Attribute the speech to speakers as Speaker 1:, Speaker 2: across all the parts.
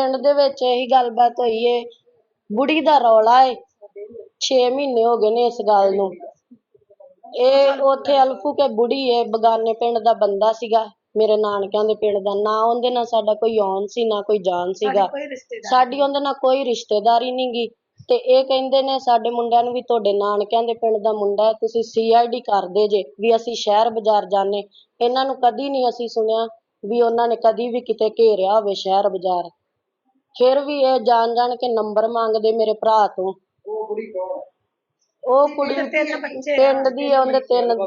Speaker 1: ਪਿੰਡ ਦੇ ਵਿੱਚ ਇਹੀ ਗੱਲਬਾਤ ਹੋਈ ਏ। ਬੁੜੀ ਦਾ ਰੌਲਾ ਏ। 6 ਮਹੀਨੇ ਹੋ ਗਏ ਨੇ ਇਸ ਗੱਲ ਨੂੰ। ਇਹ ਉੱਥੇ ਅਲਫੂ ਕੇ ਬੁੜੀ ਏ ਬਗਾਨੇ ਪਿੰਡ ਦਾ ਬੰਦਾ ਸੀਗਾ। ਮੇਰੇ ਨਾਨਕਿਆਂ ਦੇ ਪਿੰਡ ਦਾ। ਨਾ ਉਹਦੇ ਨਾਲ ਸਾਡਾ ਕੋਈ ਆਉਣ ਸੀ ਨਾ ਕੋਈ ਜਾਣ ਸੀਗਾ। ਸਾਡੀ ਉਹਦੇ ਨਾਲ ਕੋਈ ਰਿਸ਼ਤੇਦਾਰੀ ਨੀ ਗੀ। ਤੇ ਇਹ ਕਹਿੰਦੇ ਨੇ ਸਾਡੇ ਮੁੰਡਿਆਂ ਨੂੰ ਵੀ ਤੁਹਾਡੇ ਨਾਨਕਿਆਂ ਦੇ ਪਿੰਡ ਦਾ ਮੁੰਡਾ ਹੈ ਤੁਸੀਂ ਸੀਆਈਡੀ ਕਰਦੇ ਜੇ ਵੀ ਅਸੀਂ ਸ਼ਹਿਰ ਬਾਜ਼ਾਰ ਜਾਣੇ ਇਹਨਾਂ ਨੂੰ ਕਦੀ ਨਹੀਂ ਅਸੀਂ ਸੁਣਿਆ ਵੀ ਉਹਨਾਂ ਨੇ ਕਦੀ ਵੀ ਕਿਤੇ ਘੇਰਿਆ ਹੋਵੇ ਸ਼ਹਿਰ ਬਾਜ਼ਾਰ। ਫਿਰ ਵੀ ਇਹ ਜਾਣ ਜਾਣ ਕੇ ਨੰਬਰ ਮੰਗਦੇ ਮੇਰੇ ਭਰਾ ਤੋਂ।
Speaker 2: ਉਹ ਕੁੜੀ ਕੌਣ ਹੈ?
Speaker 1: ਉਹ ਕੁੜੀ ਪਿੰਡ ਦੀ ਆ, ਉਹਦੇ ਤਿੰਨ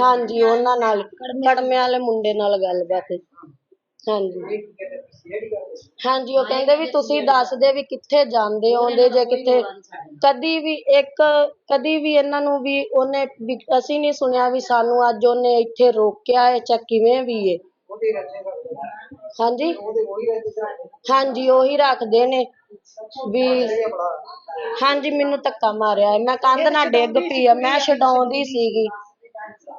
Speaker 1: ਹਾਂਜੀ ਉਹਨਾਂ ਨਾਲ ਕੜਮੇ ਵਾਲੇ ਮੁੰਡੇ ਨਾਲ ਗੱਲਬਾਤ। ਹਾਂਜੀ। ਹਾਂਜੀ ਉਹ ਕਹਿੰਦੇ ਵੀ ਤੁਸੀਂ ਦੱਸਦੇ ਵੀ ਕਿੱਥੇ ਜਾਂਦੇ ਆਉਂਦੇ ਜੇ ਕਿੱਥੇ ਕਦੀ ਵੀ ਇੱਕ ਕਦੀ ਵੀ ਇਹਨਾਂ ਨੂੰ ਵੀ ਉਹਨੇ ਵੀ ਅਸੀਂ ਨਹੀਂ ਸੁਣਿਆ ਵੀ ਸਾਨੂੰ ਅੱਜ ਉਹਨੇ ਇੱਥੇ ਰੋਕਿਆ ਹੈ ਜਾਂ ਕਿਵੇਂ ਵੀ ਹੈ। ਹਾਂਜੀ। ਹਾਂਜੀ ਉਹੀ ਰੱਖਦੇ ਨੇ ਵੀ ਹਾਂਜੀ ਮੈਨੂੰ ਧੱਕਾ ਮਾਰਿਆ ਹੈ। ਮੈਂ ਕੰਧ ਨਾਲ ਡਿੱਗ ਪਈ ਆ ਮੈਂ ਛਡਾਉਂਦੀ ਸੀਗੀ।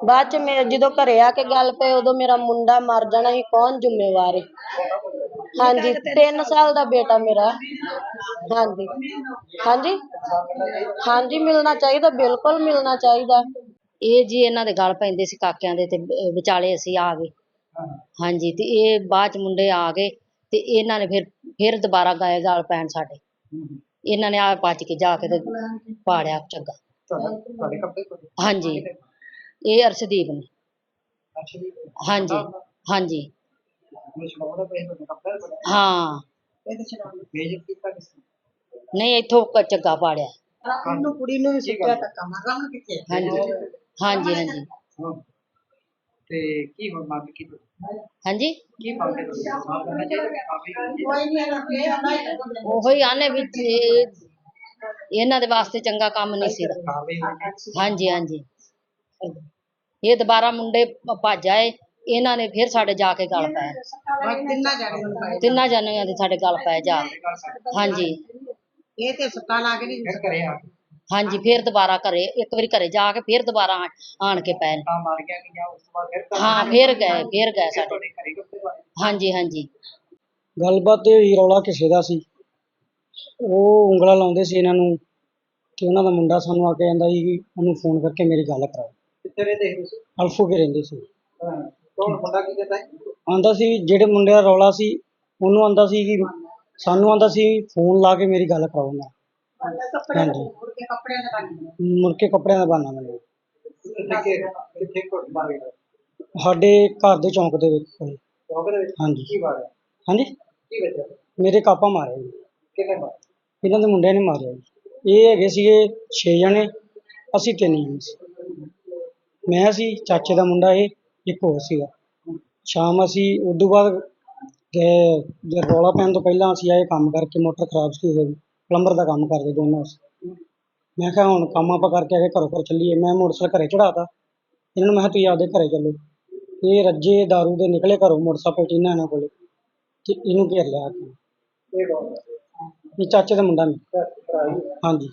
Speaker 1: ਬਾਅਦ ਚ ਮੈਂ ਜਦੋਂ ਘਰੇ ਆ ਕੇ ਗੱਲ ਪਈ ਉਦੋਂ ਮੇਰਾ ਮੁੰਡਾ ਮਰ ਜਾਣਾ ਸੀ ਕੌਣ ਜ਼ਿੰਮੇਵਾਰ ਹੈ ਹਾਂਜੀ 3 ਸਾਲ ਦਾ ਬੇਟਾ ਮੇਰਾ। ਹਾਂਜੀ। ਹਾਂਜੀ। ਹਾਂਜੀ ਮਿਲਣਾ ਚਾਹੀਦਾ ਬਿਲਕੁਲ ਮਿਲਣਾ ਚਾਹੀਦਾ।
Speaker 3: ਇਹ ਜੀ ਇਹਨਾਂ ਦੇ ਗਲ ਪੈਂਦੇ ਸੀ ਕਾਕਿਆਂ ਦੇ ਤੇ ਵਿਚਾਲੇ ਅਸੀਂ ਆ ਗਏ। ਹਾਂਜੀ ਤੇ ਇਹ ਬਾਅਦ ਚ ਮੁੰਡੇ ਆ ਗਏ ਤੇ ਇਹਨਾਂ ਨੇ ਫਿਰ ਫਿਰ ਦੁਬਾਰਾ ਗਏ ਗਲ ਪੈਣ ਸਾਡੇ। ਇਹਨਾਂ ਨੇ ਆ ਭੱਜ ਕੇ ਜਾ ਕੇ ਤੇ ਪਾੜਿਆ
Speaker 2: ਤੁਹਾਡਾ ਕੱਪੜੇ ਤੁਹਾਡੇ
Speaker 3: ਹਾਂਜੀ। ਇਹ ਅਰਸ਼ਦੀਪ ਨੇ। ਹਾਂਜੀ ਹਾਂਜੀ। ਹਾਂ। ਨਹੀਂ ਇੱਥੋਂ ਕ- ਚੰਗਾ ਪਾੜਿਆ।
Speaker 2: ਉਹਨੂੰ ਕੁੜੀ ਨੂੰ ਵੀ ਸੁੱਟਿਆ ਧੱਕਾ ਮਾਰਾਂ ਨਾ ਕਿੱਥੇ?
Speaker 3: ਹਾਂਜੀ ਹਾਂਜੀ ਹਾਂਜੀ।
Speaker 2: ਤੇ ਕੀ ਹੁਣ ਮੰਗ ਕੀ ਤੁਸੀਂ?
Speaker 3: ਹਾਂਜੀ?
Speaker 2: ਕੀ ਮੰਗ ਹੈ ਤੁਸੀਂ? ਮਾਫ ਕਰਨਾ ਚਾਹੀਦਾ ਕਾਫੀ
Speaker 3: ਉਹੋ ਹੀ ਆਨੇ ਵੀ ਇਹ- ਇਹਨਾਂ ਦੇ ਵਾਸਤੇ ਚੰਗਾ ਕੰਮ ਨਹੀਂ ਸੀ।
Speaker 2: ਚਾਹੀਦੀ।
Speaker 3: ਹਾਂਜੀ ਹਾਂਜੀ। ਇਹ ਦੁਬਾਰਾ ਮੁੰਡੇ ਭ- ਭੱਜ ਆਏ ਇਹਨਾਂ ਨੇ ਫਿਰ ਸਾਡੇ ਜਾ ਕੇ ਗੱਲ ਪਾਇਆ।
Speaker 4: ਤਿੰਨਾਂ ਜਾਣੇ
Speaker 3: ਜਣਿਆਂ ਦੇ ਸਾਡੇ ਗੱਲ ਪਏ ਜਾ। ਕੇ।
Speaker 2: ਕਰ ਸਕਦੇ
Speaker 3: ਹਾਂਜੀ।
Speaker 4: ਇਹ ਤੇ ਸੱਟਾਂ ਲਾ ਕੇ ਨਹੀਂ
Speaker 2: ਫਿਰ ਕਰੇ ਆ ਕੇ
Speaker 3: ਹਾਂਜੀ ਫਿਰ ਦੁਬਾਰਾ ਘਰੇ ਇੱਕ ਵਾਰੀ ਘਰੇ ਜਾ ਕੇ ਫਿਰ ਦੁਬਾਰਾ ਆਣ- ਆਣ ਕੇ ਨੇ।
Speaker 2: ਤਾਂ ਮਾਰ ਗਿਆ ਕਿ ਜਾਂ ਉਸ ਤੋਂ ਬਾਅਦ ਫਿਰ ਕਰ
Speaker 3: ਹਾਂ ਫਿਰ ਗਏ ਫਿਰ ਗਏ ਸਾਡੇ।
Speaker 2: ਤੁਹਾਡੇ ਘਰੇ
Speaker 3: ਹਾਂਜੀ ਹਾਂਜੀ।
Speaker 5: ਗੱਲਬਾਤ ਇਹ ਹੋਈ ਰੌਲਾ ਕਿਸੇ ਦਾ ਸੀ? ਉਹ ਉਂਗਲਾਂ ਲਾਉਂਦੇ ਸੀ ਇਹਨਾਂ ਨੂੰ ਕਿ ਉਹਨਾਂ ਦਾ ਮੁੰਡਾ ਸਾਨੂੰ ਆ ਕੇ ਕਹਿੰਦਾ ਸੀ ਕਿ ਉਹਨੂੰ ਫੋਨ ਕਰਕੇ ਮੇਰੀ ਗੱਲ ਕਰਾਓ।
Speaker 2: ਕਿੱਥੇ ਰਹਿੰਦੇ ਸੀ ਤੁਸੀਂ?
Speaker 5: ਅਲਫੂ ਕੇ ਰਹਿੰਦੇ ਸੀ।
Speaker 2: ਹਾਂ ਕੌਣ ਮੁੰਡਾ ਕੀ ਕਹਿੰਦਾ ਹੈ
Speaker 5: ਆਂਦਾ ਸੀ ਜਿਹੜੇ ਮੁੰਡੇ ਦਾ ਰੌਲਾ ਸੀ ਉਹਨੂੰ ਆਂਦਾ ਸੀ ਕਿ ਸਾਨੂੰ ਆਂਦਾ ਸੀ ਫੋਨ ਲਾ ਕੇ ਮੇਰੀ ਗੱਲ ਕਰਾਓ ਨਾ ਹਾਂਜੀ।
Speaker 4: ਕੱਪੜਿਆਂ ਦਾ ਬਣ
Speaker 5: ਮੁੜ ਕੇ ਕੱਪੜਿਆਂ ਦਾ ਬਹਾਨਾ ਮੈਨੂੰ।
Speaker 2: ਕਿੱਥੇ ਕਿ- ਕਿੱਥੇ ਕੋਟ ਮਾਰ ਗਿਆ
Speaker 5: ਸਾਡੇ ਘਰ ਦੇ ਚੌਂਕ ਦੇ ਵਿੱਚ ਹੋਏ।
Speaker 2: ਚੌਂਕ ਦੇ ਵਿੱਚ?
Speaker 5: ਹਾਂਜੀ।
Speaker 2: ਕੀ ਮਾਰਿਆ?
Speaker 5: ਹਾਂਜੀ?
Speaker 2: ਕੀ ਵਜ੍ਹਾ
Speaker 5: ਮੇਰੇ ਕਾਪਾ ਮਾਰਿਆ ਜੀ।
Speaker 2: ਕਿੰਨੇ ਮਾਰ
Speaker 5: ਇਹਨਾਂ ਦੇ ਮੁੰਡਿਆਂ ਨੇ ਮਾਰਿਆ ਜੀ। ਇਹ ਹੈਗੇ ਸੀਗੇ 6 ਜਣੇ ਅਸੀਂ ਤਿੰਨ ਜਣੇ ਸੀ। ਮੈਂ ਸੀ ਚਾਚੇ ਦਾ ਮੁੰਡਾ ਇਹ ਇੱਕ ਹੋਰ ਸੀਗਾ। ਸ਼ਾਮ ਅਸੀਂ ਉਦੋਂ ਬਾਅਦ ਗਏ ਜੇ ਰੌਲਾ ਪੈਣ ਤੋਂ ਪਹਿਲਾਂ ਅਸੀਂ ਆਏ ਕੰਮ ਕਰਕੇ ਮੋਟਰ ਖਰਾਬ ਸੀ ਹੋਈ ਪਲੰਬਰ ਦਾ ਕੰਮ ਕਰਦੇ ਦੋਨੋਂ ਅਸੀਂ। ਮੈਂ ਕਿਹਾ ਹੁਣ ਕੰਮ ਆਪਾਂ ਕਰਕੇ ਆ ਕੇ ਘਰੋਂ ਘਰ ਚੱਲੀਏ। ਮੈਂ ਮੋਟਰਸਾਈਕਲ ਘਰੇ ਚੜਾਤਾ ਇਹਨਾਂ ਨੂੰ ਮੈਂ ਕਿਹਾ ਤੁਸੀਂ ਆਪਦੇ ਘਰੇ ਚੱਲੋ। ਇਹ ਰੱਜੇ दारू ਦੇ ਨਿਕਲੇ ਘਰੋਂ ਮੋਟਰਸਾਈਕਲ ਟੀਨਾ ਇਹਨਾਂ ਕੋਲੇ ਤੇ ਇਹਨੂੰ ਘੇਰ ਲਿਆ ਕੇ
Speaker 2: ਇਹ ਕੌਣ
Speaker 5: ਇਹ ਚਾਚੇ ਦਾ ਮੁੰਡਾ
Speaker 2: ਭਰਾ ਹੀ
Speaker 5: ਹਾਂਜੀ।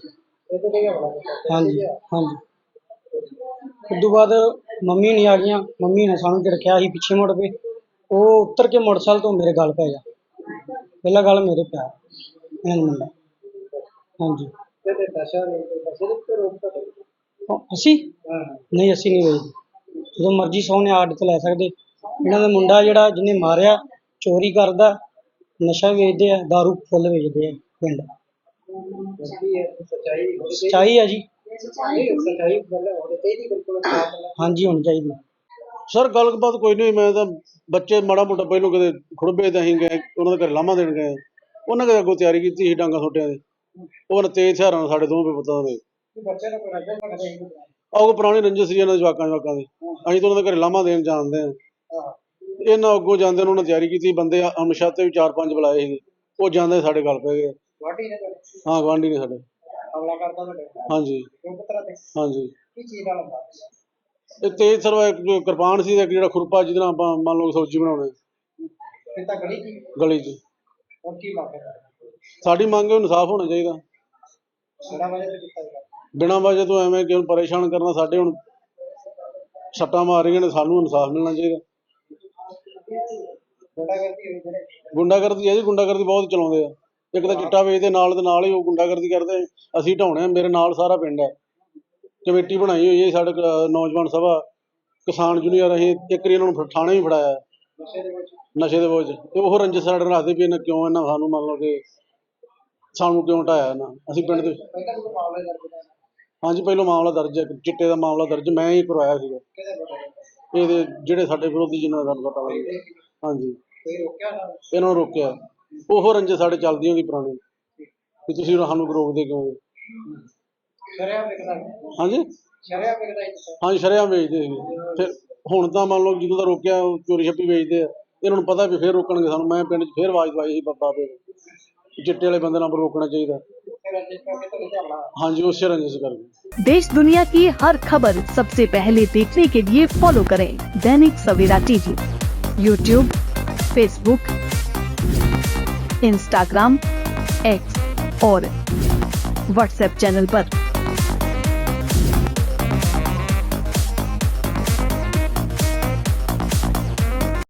Speaker 2: ਤੇ ਹੋਣਾ
Speaker 5: ਹਾਂਜੀ ਹਾਂਜੀ। ਉਦੋਂ ਬਾਅਦ ਮੰਮੀ ਨਹੀਂ ਆ ਗਈਆਂ। ਮੰਮੀ ਨੇ ਸਾਨੂੰ ਝਿੜਕਿਆ ਸੀ ਪਿੱਛੇ ਮੁੜ ਪਏ ਉਹ ਉੱਤਰ ਕੇ ਮੋਟਰਸਾਈਕਲ ਤੋਂ ਮੇਰੇ ਗੱਲ ਪੈ ਗਿਆ। ਪਹਿਲਾ ਗੱਲ ਮੇਰੇ ਪਿਆ। ਇਹਨਾਂ ਨੂੰ ਮੁੰਡਾ ਹਾਂਜੀ।
Speaker 2: ਤੇ ਤੇ ਨਸ਼ਾ ਨਹੀਂ ਨਸ਼ੇ ਦੇ
Speaker 5: ਅਸੀਂ?
Speaker 2: ਹਾਂ।
Speaker 5: ਨਹੀਂ ਅਸੀਂ ਨਹੀਂ ਵੇਚਦੇ। ਜਦੋਂ ਮਰਜ਼ੀ ਸੌ ਨੇ ਆਰਡਰ ਤੇ ਲੈ ਸਕਦੇ। ਇਹਨਾਂ ਦਾ ਮੁੰਡਾ ਜਿਹੜਾ ਜਿਹਨੇ ਮਾਰਿਆ ਚੋਰੀ ਕਰਦਾ ਨਸ਼ਾ ਵੇਚਦੇ ਆ दारू ਫੁੱਲ ਵੇਚਦੇ ਆ ਪਿੰਡ।
Speaker 2: ਹੈ ਸੱਚਾਈ ਹੋਣੀ ਚਾਹੀਦੀ।
Speaker 5: ਸੱਚਾਈ ਆ ਜੀ।
Speaker 2: ਨਹੀਂ, ਸੱਚਾਈ ਗੱਲ ਹੋਣੀ ਚਾਹੀਦੀ ਬਿਲਕੁਲ। ਸਾਫ਼ ਗੱਲ।
Speaker 5: ਹਾਂਜੀ ਹੋਣੀ ਚਾਹੀਦੀ।
Speaker 6: ਸਰ ਗੱਲਬਾਤ ਕੋਈ ਨਹੀਂ ਮੈਂ ਤਾਂ ਬੱਚੇ ਮਾੜਾ ਮੋਟਾ ਪਹਿਲੋਂ ਕਦੇ ਖੁਰਬੇ ਤੇ ਅਸੀਂ ਗਏ ਉਹਨਾਂ ਦੇ ਘਰੇ ਲਾਮਾ ਦੇਣ ਗਏ। ਉਹਨਾਂ ਕਦੇ ਅੱਗੋਂ ਤਿਆਰੀ ਕੀਤੀ ਸੀ ਡਾਂਗਾ ਛੋਟਿਆਂ ਦੇ? ਉਹਨਾਂ ਤੇਜ਼ ਹਥਿਆਰਾਂ ਨਾਲ ਸਾਡੇ ਦੋਵੇਂ ਪਤਾ ਨੇ
Speaker 2: ਕਿ ਬੱਚੇ ਨੂੰ ਕੋਈ ਰੱਜਾ ਨਾ ਕਰੇ
Speaker 6: ਆਹ ਉਹ ਪੁਰਾਣੀ ਰੰਜਿਸ਼ ਸੀ ਇਹਨਾਂ ਦੇ ਜਵਾਕਾਂ ਜਵਾਕਾਂ ਦੇ। ਅਸੀਂ ਤਾਂ ਉਹਨਾਂ ਦੇ ਘਰੇ ਲਾਮਾ ਦੇਣ ਜਾਣਦੇ ਆ ਇਹਨਾਂ ਅੱਗੋਂ ਜਾਂਦੇ ਨੂੰ ਉਹਨਾਂ ਤਿਆਰੀ ਕੀਤੀ ਬੰਦੇ ਹਮਸ਼ਾ ਤੇ ਵੀ ਚਾਰ ਪੰਜ ਬੁਲਾਏ ਸੀਗੇ ਉਹ ਜਾਂਦੇ ਸਾਡੇ ਗੱਲ ਪੈ ਗਏ।
Speaker 2: ਨੇ
Speaker 6: ਹਾਂ ਗਵਾਂਢੀ ਨੇ ਸਾਡੇ।
Speaker 2: ਹਮਲਾ ਕਰਦਾ ਤੁਹਾਡੇ
Speaker 6: ਹਾਂਜੀ।
Speaker 2: ਤੇ?
Speaker 6: ਹਾਂਜੀ।
Speaker 2: ਕੀ ਚੀਜ਼ ਨਾਲ ਹੁੰਦਾ
Speaker 6: ਇਹ ਤੇਜ਼ ਸਰਵਾ ਇੱਕ ਜੋ ਕਿਰਪਾਨ ਸੀ ਤੇ ਇੱਕ ਜਿਹੜਾ ਖੁਰਪਾ ਜਿਹਦੇ ਨਾਲ ਆਪਾਂ ਮੰਨ ਲਓ ਸਬਜ਼ੀ ਬਣਾਉਣੇ।
Speaker 2: ਤਾਂ ਗਲੀ ਕੀ
Speaker 6: ਗਲੀ 'ਚ।
Speaker 2: ਹੁਣ ਕੀ
Speaker 6: ਸਾਡੀ ਮੰਗ ਹੈ ਇਨਸਾਫ ਹੋਣਾ ਚਾਹੀਦਾ। ਬਿਨਾਂ ਵਜ੍ਹਾ ਤੋਂ ਐਵੇਂ ਕਿਉਂ ਪਰੇਸ਼ਾਨ ਕਰਨਾ ਸਾਡੇ ਹੁਣ ਸੱਟਾਂ ਮਾਰ ਰਹੀਆਂ ਨੇ ਸਾਨੂੰ ਇਨਸਾਫ ਮਿਲਣਾ ਚਾਹੀਦਾ। ਗੁੰਡਾਗਰਦੀ ਹੈ ਜੀ ਗੁੰਡਾਗਰਦੀ ਬਹੁਤ ਚਲਾਉਂਦੇ ਆ। ਇੱਕ ਤਾਂ ਚਿੱਟਾ ਵੇਚਦੇ ਨਾਲ ਦੇ ਨਾਲ ਹੀ ਉਹ ਗੁੰਡਾਗਰਦੀ ਕਰਦੇ ਅਸੀਂ ਢਾਉਣੇ ਆ ਮੇਰੇ ਨਾਲ ਸਾਰਾ ਪਿੰਡ ਹੈ। ਕਮੇਟੀ ਬਣਾਈ ਹੋਈ ਹੈ ਸਾਡੇ ਨੌਜਵਾਨ ਸਭਾ। ਕਿਸਾਨ ਜੂਨੀਅਰ ਅਸੀਂ ਇੱਕ ਵਾਰੀ ਇਹਨਾਂ ਨੂੰ ਥਾਣੇ ਵੀ ਫੜਾਇਆ। ਨਸ਼ੇ ਦੇ ਬੋਝ। ਤੇ ਉਹ ਰੰਜਿਸ਼ ਸਾਡੇ ਰੱਖਦੇ ਵੀ ਇਹਨਾਂ ਕਿਉਂ ਇਹਨਾਂ ਸਾਨੂੰ ਮੰਨ ਲਓ ਕਿ ਸਾਨੂੰ ਕਿਉਂ ਢਾਇਆ ਇਹਨਾਂ? ਅਸੀਂ ਪਿੰਡ ਦੇ ਹਾਂਜੀ ਪਹਿਲਾਂ ਮਾਮਲਾ ਦਰਜ ਹੈ ਚਿੱਟੇ ਦਾ ਮਾਮਲਾ ਦਰਜ ਮੈਂ ਹੀ ਕਰਵਾਇਆ ਸੀਗਾ। ਇਹਦੇ ਜਿਹੜੇ ਸਾਡੇ ਵਿਰੋਧੀ ਜਿਨ੍ਹਾਂ ਦਾ ਪਤਾ ਲੱਗੇ ਹਾਂਜੀ। ਇਹਨਾਂ ਨੂੰ ਰੋਕਿਆ। ਉਹ ਰੰਜੇ ਸਾਡੇ ਚੱਲਦੀ ਹੋਗੀ ਪੁਰਾਣੀ। ਵੀ ਤੁਸੀਂ ਸਾਨੂੰ ਰੋਕਦੇ ਕਿਉਂ ਜੀ? ਹਾਂਜੀ? ਹਾਂਜੀ ਸ਼ਰਿਆਂ ਵੇਚਦੇ ਸੀ। ਫਿਰ ਹੁਣ ਤਾਂ ਮੰਨ ਲਓ ਜਦੋਂ ਦਾ ਰੋਕਿਆ ਉਹ ਚੋਰੀ ਛੱਪੀ ਵੇਚਦੇ ਆ। ਇਹਨਾਂ ਨੂੰ ਪਤਾ ਵੀ ਫੇਰ ਰੋਕਣਗੇ ਸਾਨੂੰ। ਮੈਂ ਪਿੰਡ 'ਚ ਫੇਰ ਆਵਾਜ਼ ਦਵਾਈ ਸੀ ਬੱਬਾ ਦੇ ਚਿੱਟੇ ਵਾਲੇ ਬੰਦੇ ਨਾਲ ਰੋਕਣਾ ਚਾਹੀਦਾ ਹਾਂਜੀ ਉਸੇ ਰੰਜਿਸ਼ ਕਰਕੇ
Speaker 7: देश दुनिया की हर खबर सबसे पहले देखने के लिए फॉलो करें Dainik Savera TV YouTube Facebook Instagram X और व्हाट्सएप चैनल पर।